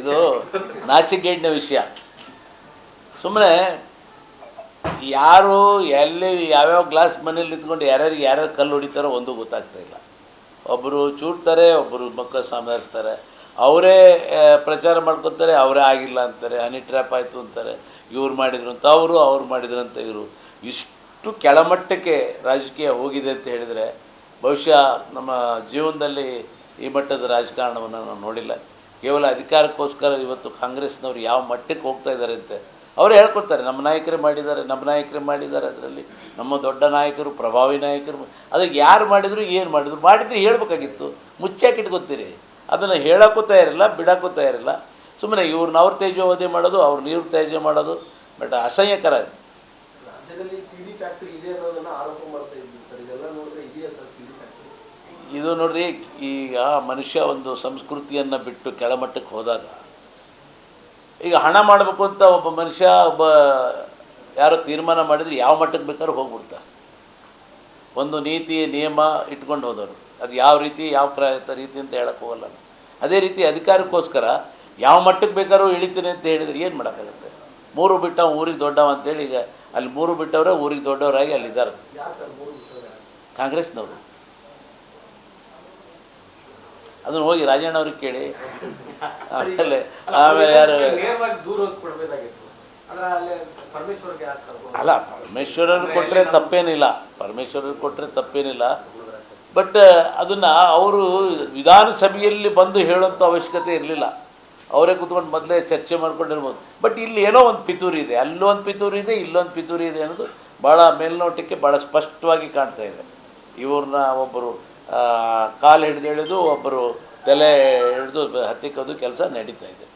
ಇದು ನಾಚಿಕೆಗೇಡಿನ ವಿಷಯ. ಸುಮ್ಮನೆ ಯಾರು ಎಲ್ಲಿ ಯಾವ್ಯಾವ ಗ್ಲಾಸ್ ಮನೇಲಿ ನಿಂತ್ಕೊಂಡು ಯಾರ್ಯಾರಿಗೆ ಯಾರ್ಯಾರು ಕಲ್ಲು ಹೊಡಿತಾರೋ ಒಂದು ಗೊತ್ತಾಗ್ತಾ ಇಲ್ಲ. ಒಬ್ಬರು ಚೂಡ್ತಾರೆ ಒಬ್ಬರು ಮಕ್ಕಳು ಸಾಮಾರಿಸ್ತಾರೆ ಅವರೇ ಪ್ರಚಾರ ಮಾಡ್ಕೊತಾರೆ, ಅವರೇ ಆಗಿಲ್ಲ ಅಂತಾರೆ, ಹನಿ ಟ್ರ್ಯಾಪ್ ಆಯಿತು ಅಂತಾರೆ, ಇವ್ರು ಮಾಡಿದ್ರು ಅಂತ, ಅವರು ಅವ್ರು ಮಾಡಿದ್ರು ಅಂತ ಇವರು. ಇಷ್ಟು ಕೆಳಮಟ್ಟಕ್ಕೆ ರಾಜಕೀಯ ಹೋಗಿದೆ ಅಂತ ಹೇಳಿದರೆ, ಬಹುಶಃ ನಮ್ಮ ಜೀವನದಲ್ಲಿ ಈ ಮಟ್ಟದ ರಾಜಕಾರಣವನ್ನು ನಾವು ನೋಡಿಲ್ಲ. ಕೇವಲ ಅಧಿಕಾರಕ್ಕೋಸ್ಕರ ಇವತ್ತು ಕಾಂಗ್ರೆಸ್ನವ್ರು ಯಾವ ಮಟ್ಟಕ್ಕೆ ಹೋಗ್ತಾ ಇದ್ದಾರೆ ಅಂತೆ ಅವರೇ ಹೇಳ್ಕೊಡ್ತಾರೆ. ನಮ್ಮ ನಾಯಕರೇ ಮಾಡಿದ್ದಾರೆ, ನಮ್ಮ ನಾಯಕರೇ ಮಾಡಿದ್ದಾರೆ ಅದರಲ್ಲಿ. ನಮ್ಮ ದೊಡ್ಡ ನಾಯಕರು, ಪ್ರಭಾವಿ ನಾಯಕರು. ಅದಕ್ಕೆ ಯಾರು ಮಾಡಿದ್ರು, ಏನು ಮಾಡಿದ್ರು? ಮಾಡಿದ್ರೆ ಹೇಳ್ಬೇಕಾಗಿತ್ತು. ಮುಚ್ಚಾಕಿಟ್ಕೊತೀರಿ ಅದನ್ನು ಹೇಳೋಕ್ಕೂ ತಯಾರಿಲ್ಲ, ಬಿಡೋಕ್ಕೂ ತಯಾರಿಲ್ಲ. ಸುಮ್ಮನೆ ಇವ್ರನ್ನ ಅವ್ರ ತೇಜೋವಧಿ ಮಾಡೋದು ಅವ್ರನ್ನ ಇವ್ರು ತೇಜ ಮಾಡೋದು, ಬಟ್ ಅಸಹ್ಯಕರ. ರಾಜ್ಯದಲ್ಲಿ ಫ್ಯಾಕ್ಟರಿ ಇದೆ ಅನ್ನೋದನ್ನು ಆರೋಪ ಮಾಡ್ತಾ ಇದ್ದೀವಿ ಸರ್. ಇದೆಲ್ಲ ನೋಡಿದ್ರೆ ಇದೆಯಾ ಸರ್ ಸಿಡಿ ಫ್ಯಾಕ್ಟರಿ ಇದು ನೋಡ್ರಿ ಈಗ ಮನುಷ್ಯ ಒಂದು ಸಂಸ್ಕೃತಿಯನ್ನು ಬಿಟ್ಟು ಕೆಳಮಟ್ಟಕ್ಕೆ ಹೋದಾಗ, ಈಗ ಹಣ ಮಾಡಬೇಕು ಅಂತ ಒಬ್ಬ ಮನುಷ್ಯ, ಒಬ್ಬ ಯಾರೋ ತೀರ್ಮಾನ ಮಾಡಿದ್ರೆ ಯಾವ ಮಟ್ಟಕ್ಕೆ ಬೇಕಾದ್ರೂ ಹೋಗ್ಬಿಡ್ತಾರೆ. ಒಂದು ನೀತಿ, ನಿಯಮ ಇಟ್ಕೊಂಡು ಹೋದವರು. ಅದು ಯಾವ ರೀತಿ, ಯಾವ ಕ್ರ ರೀತಿ ಅಂತ ಹೇಳಕ್ಕೆ ಹೋಗಲ್ಲ. ಅದೇ ರೀತಿ ಅಧಿಕಾರಕ್ಕೋಸ್ಕರ ಯಾವ ಮಟ್ಟಕ್ಕೆ ಬೇಕಾದ್ರೂ ಇಳಿತೀನಿ ಅಂತ ಹೇಳಿದ್ರೆ ಏನು ಮಾಡೋಕ್ಕಾಗುತ್ತೆ? ಮೂರು ಬಿಟ್ಟ ಊರಿಗೆ ದೊಡ್ಡವ ಅಂತೇಳಿ ಈಗ ಅಲ್ಲಿ ಮೂರು ಬಿಟ್ಟವರೇ ಊರಿಗೆ ದೊಡ್ಡವರಾಗಿ ಅಲ್ಲಿದ್ದಾರೆ ಕಾಂಗ್ರೆಸ್ನವರು. ಅದನ್ನು ಹೋಗಿ ರಾಜಣ್ಣ ಅವ್ರಿಗೆ ಕೇಳಿ. ಆಮೇಲೆ ಆಮೇಲೆ ಯಾರು ಅಲ್ಲ ಪರಮೇಶ್ವರರು ಕೊಟ್ಟರೆ ತಪ್ಪೇನಿಲ್ಲ. ಪರಮೇಶ್ವರರು ಕೊಟ್ಟರೆ ತಪ್ಪೇನಿಲ್ಲ. ಬಟ್ ಅದನ್ನು ಅವರು ವಿಧಾನಸಭೆಯಲ್ಲಿ ಬಂದು ಹೇಳೋಂಥ ಅವಶ್ಯಕತೆ ಇರಲಿಲ್ಲ. ಅವರೇ ಕೂತ್ಕೊಂಡು ಮೊದಲೇ ಚರ್ಚೆ ಮಾಡ್ಕೊಂಡಿರ್ಬೋದು. ಬಟ್ ಇಲ್ಲಿ ಏನೋ ಒಂದು ಪಿತೂರಿ ಇದೆ. ಅಲ್ಲೊಂದು ಪಿತೂರಿ ಇದೆ ಇಲ್ಲೊಂದು ಪಿತೂರಿ ಇದೆ ಅನ್ನೋದು ಭಾಳ ಮೇಲ್ನೋಟಕ್ಕೆ ಭಾಳ ಸ್ಪಷ್ಟವಾಗಿ ಕಾಣ್ತಾ ಇದೆ. ಇವ್ರನ್ನ ಒಬ್ಬರು ಕಾಲು ಹಿಡಿದು ಹಿಡಿದು ಒಬ್ಬರು ತಲೆ ಹಿಡಿದು ಹತ್ತಿಕ್ಕೋದು ಕೆಲಸ ನಡೀತಾ ಇದೆ.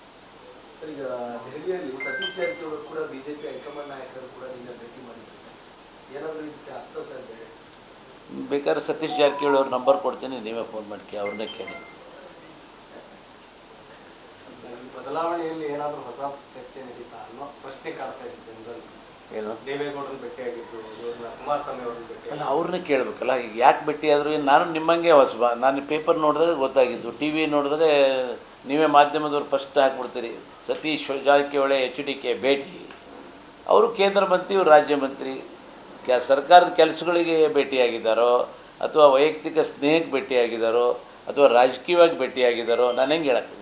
ಬೇಕಾದ್ರೆ ಸತೀಶ್ ಜಾರಕಿಹೊಳಿ ಅವ್ರ ನಂಬರ್ ಕೊಡ್ತೀನಿ ನೀವೇ ಫೋನ್ ಮಾಡಿ ಅವ್ರನ್ನೇ ಕೇಳಿ. ಬದಲಾವಣೆಯಲ್ಲಿ ಏನಾದರೂ ಹೊಸ ಚರ್ಚೆ ನಡೀತಾ ಅನ್ನೋ ಪ್ರಶ್ನೆ ಕಾಡ್ತಾ ಇದೆ ಜನರಲ್ಲಿ. ಏನು? ದೇವೇಗೌಡರನ್ನ ಭೇಟಿಯಾಗಿದ್ದು ಅಲ್ಲ ಅವ್ರನ್ನೇ ಕೇಳಬೇಕಲ್ಲ ಈಗ ಯಾಕೆ ಭೇಟಿ ಆದರೂ ನಾನು ನಿಮ್ಮಂಗೆ ಹೊಸಬ ನಾನು ಪೇಪರ್ ನೋಡಿದ್ರೆ ಗೊತ್ತಾಗಿದ್ದು ಟಿ ವಿ ನೋಡಿದ್ರೆ ನೀವೇ ಮಾಧ್ಯಮದವ್ರು first ಹಾಕ್ಬಿಡ್ತೀರಿ Satish Jarkiholi H D K ಭೇಟಿ. ಅವರು ಕೇಂದ್ರ ಮಂತ್ರಿ ಇವರು ರಾಜ್ಯ ಮಂತ್ರಿ. ಕೆ ಸರ್ಕಾರದ ಕೆಲಸಗಳಿಗೆ ಭೇಟಿಯಾಗಿದ್ದಾರೋ ಅಥವಾ ವೈಯಕ್ತಿಕ ಸ್ನೇಹಕ್ಕೆ ಭೇಟಿಯಾಗಿದ್ದಾರೋ ಅಥವಾ ರಾಜಕೀಯವಾಗಿ ಭೇಟಿಯಾಗಿದ್ದಾರೋ ನಾನು ಹೆಂಗೆ ಹೇಳಕ್ಕೆ